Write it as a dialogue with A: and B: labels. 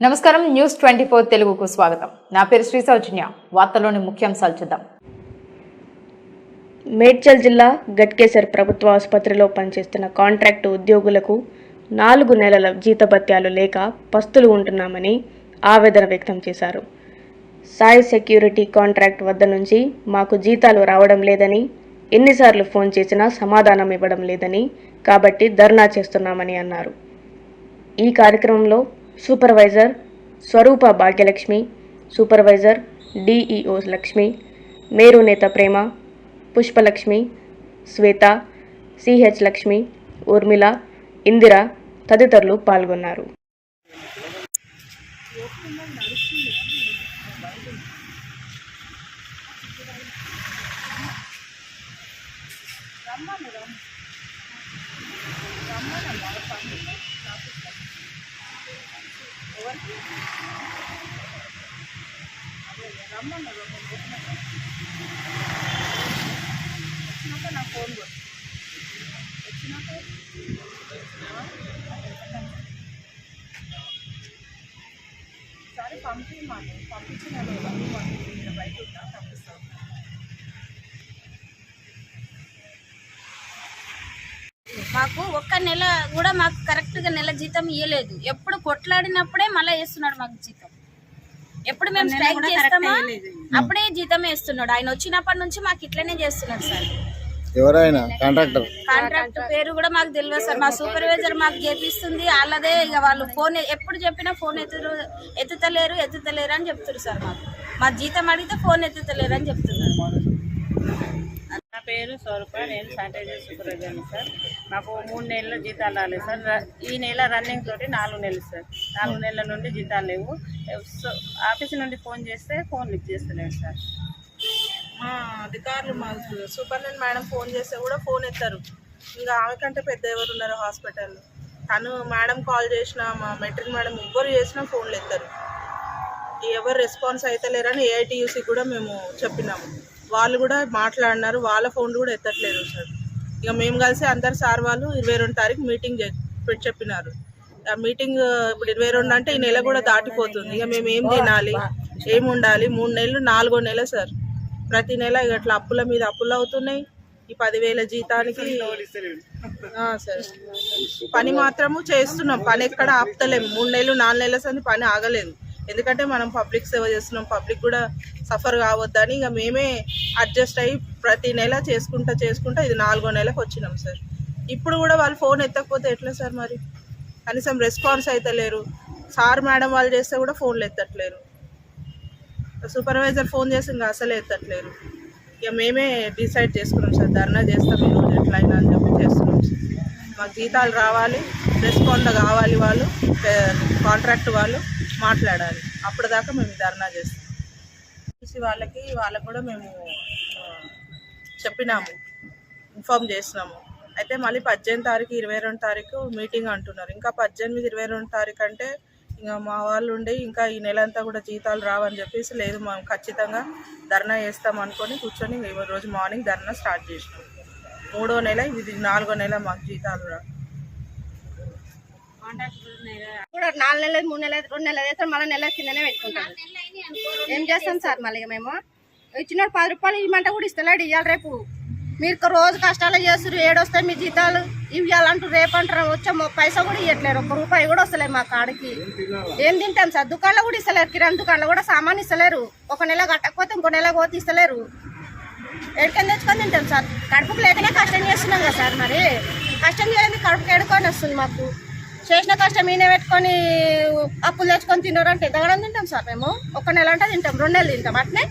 A: నమస్కారం. News twenty four తెలుగుకు స్వాగతం. నా పేరు శ్రీ సౌజన్య. వార్తలోని ముఖ్యాంశాలు చూద్దాం.
B: మేడ్చల్ జిల్లా గట్కేసర్ ప్రభుత్వ ఆసుపత్రిలో పనిచేస్తున్న కాంట్రాక్టు ఉద్యోగులకు నాలుగు నెలల జీతభత్యాలు లేక పస్తులు ఉంటున్నామని ఆవేదన వ్యక్తం చేశారు. సాయి సెక్యూరిటీ కాంట్రాక్ట్ వద్ద నుంచి మాకు జీతాలు రావడం లేదని ఎన్నిసార్లు ఫోన్ చేసినా సమాధానం ఇవ్వడం లేదని కాబట్టి ధర్నా చేస్తున్నామని అన్నారు. ఈ కార్యక్రమంలో supervisor Swaroopa Bhagyalakshmi supervisor DEO Lakshmi Merunetha Prema Pushpalakshmi Swetha CH Lakshmi Urmila Indira తదితరులు పాల్గొన్నారు.
C: ఎవరికి రమ్మన్నారు వచ్చినాక నా ఫోన్ కూడా వచ్చినాక సరే పంపించమని పంపించిన బయట ఉన్నా పంపిస్తాను
D: మాకు ఒక్క నెల కూడా మాకు కరెక్ట్గా నెల జీతం ఇవ్వలేదు ఎప్పుడు కొట్లాడినప్పుడే మళ్ళీ వేస్తున్నాడు మాకు జీతం. ఎప్పుడు మేము స్ట్రైక్ చేస్తామా? అప్పుడే జీతం వేస్తున్నాడు. ఆయన వచ్చినప్పటి నుంచి మాకు ఇట్లనే చేస్తున్నాడు సార్.
E: ఎవరైనా? కాంట్రాక్టర్?
D: కాంట్రాక్ట్ పేరు కూడా మాకు తెలియదు సార్. మా సూపర్వైజర్ మాకు చేపిస్తుంది. వాళ్ళదే ఇక వాళ్ళు ఫోన్ ఎప్పుడు చెప్పినా ఫోన్ ఎత్తు ఎత్తుతలేరు ఎత్తుతలేరు అని చెప్తారు సార్ మాకు. మా జీతం అడిగితే ఫోన్ ఎత్తుతలేరు అని చెప్తున్నారు.
F: పేరు స్వరూప నేను శానిటైజర్ సూపర్వైజర్ని సార్. నాకు మూడు నెలల జీతాలు రాలేదు సార్. ర- ఈ నెల రన్నింగ్ తోటి నాలుగు నెలలు సార్. నాలుగు నెలల నుండి జీతాలు లేవు. సో ఆఫీస్ నుండి ఫోన్ చేస్తే ఫోన్ లిఫ్ట్ చేస్తలేదు సార్.
G: మా అధికారులు మా సూపరింటెండెంట్ మేడం ఫోన్ చేస్తే కూడా ఫోన్ ఎత్తారు. ఇంకా ఆమె కంటే పెద్ద ఎవరు ఉన్నారు హాస్పిటల్లో తను మేడం కాల్ చేసిన మా మెట్రిక్ మేడం ఎవ్వరు చేసినా ఫోన్లు ఎత్తారు. ఎవరు రెస్పాన్స్ అయితే లేరని ఏఐటీయూసీ కూడా మేము చెప్పినాము. వాళ్ళు కూడా మాట్లాడినారు వాళ్ళ ఫోన్లు కూడా ఎత్తట్లేదు సార్. ఇక మేము కలిసి అందరు సార్ వాళ్ళు ఇరవై రెండు తారీఖు మీటింగ్ పెట్టి చెప్పినారు. ఆ మీటింగ్ ఇప్పుడు ఇరవై రెండు అంటే ఈ నెల కూడా దాటిపోతుంది. ఇక మేము ఏం తినాలి? ఏం ఉండాలి? మూడు నెలలు నాలుగో నెల సార్. ప్రతి నెల ఇక అట్లా అప్పుల మీద అప్పులు అవుతున్నాయి. ఈ పదివేల జీతానికి సార్. పని మాత్రము చేస్తున్నాం. పని ఎక్కడ ఆపుతలేము మూడు నెలలు నాలుగు నెలల సంది పని ఆగలేదు. ఎందుకంటే మనం పబ్లిక్ సేవ చేస్తున్నాం పబ్లిక్ కూడా సఫర్ కావద్దని ఇక మేమే అడ్జస్ట్ అయ్యి ప్రతి నెల చేసుకుంటా చేసుకుంటా ఇది నాలుగో నెలకు వచ్చినాం సార్. ఇప్పుడు కూడా వాళ్ళు ఫోన్ ఎత్తకపోతే ఎట్లా సార్ మరి? కనీసం రెస్పాన్స్ అయితే లేరు. సార్ మేడం వాళ్ళు చేస్తే కూడా ఫోన్లు ఎత్తట్లేరు. సూపర్వైజర్ ఫోన్ చేసి ఇంకా అసలే ఎత్తట్లేరు. ఇక మేమే డిసైడ్ చేసుకున్నాం సార్ ధర్నా చేస్తాం ఈరోజు ఎట్లయినా అని చెప్పి చేస్తున్నాం సార్. మాకు జీతాలు రావాలి రెస్పాండ్ కావాలి వాళ్ళు. కాంట్రాక్ట్ వాళ్ళు మాట్లాడాలి. అప్పటిదాకా మేము ధర్నా చేస్తాం. చూసి వాళ్ళకి వాళ్ళకు కూడా మేము చెప్పినాము. ఇన్ఫామ్ చేసినాము. అయితే మళ్ళీ పద్దెనిమిది తారీఖు ఇరవై రెండు తారీఖు మీటింగ్ అంటున్నారు. ఇంకా పద్దెనిమిది ఇరవై రెండు తారీఖు అంటే ఇంకా మా వాళ్ళు ఉండి ఇంకా ఈ నెల అంతా కూడా జీతాలు రావని చెప్పేసి లేదు మనం ఖచ్చితంగా ధర్నా చేస్తాం అనుకొని కూర్చొని రోజు మార్నింగ్ ధర్నా స్టార్ట్ చేసినాం. మూడో నెల ఇది నాలుగో నెల మాకు జీతాలు రావు.
C: కూడా నాలుగు నెలలు మూడు నెలలు రెండు నెలలు వేస్తారు మళ్ళీ నెల కిందనే పెట్టుకుంటారు. ఏం చేస్తాం సార్ మళ్ళీ మేము? ఇచ్చినోడు పది రూపాయలు ఇవ్వమంటే కూడా ఇస్తలేడు ఇవ్వాలి రేపు. మీరు రోజు కష్టాలు చేస్తారు ఏడొస్తాయి మీ జీతాలు ఇవ్వాలంటూ రేపు అంటారు వచ్చే పైసా కూడా ఇవ్వట్లేరు ఒక్క రూపాయి కూడా వస్తలేదు మా కాడికి. ఏం తింటాం సార్? దుకాణంలో కూడా ఇస్తలేరు కిరాణా దుకాణంలో కూడా సామాన్ ఇస్తలేరు. ఒక నెల కట్టకపోతే ఇంకో నెల పోతే ఇస్తలేరు. ఎక్కడికైనా తెచ్చుకొని తింటాం సార్. కడుపుకు లేకనే కష్టం చేస్తున్నాం కదా సార్ మరి. కష్టం చేయండి కడుపుకి ఎడుకొని వస్తుంది మాకు. చేసిన కష్టం ఈయన పెట్టుకొని అప్పులు తెచ్చుకొని తినరంటే అంటే తింటాం సార్ మేము. ఒక నెల అంటే తింటాం రెండు నెలలు తింటాం అట్నే.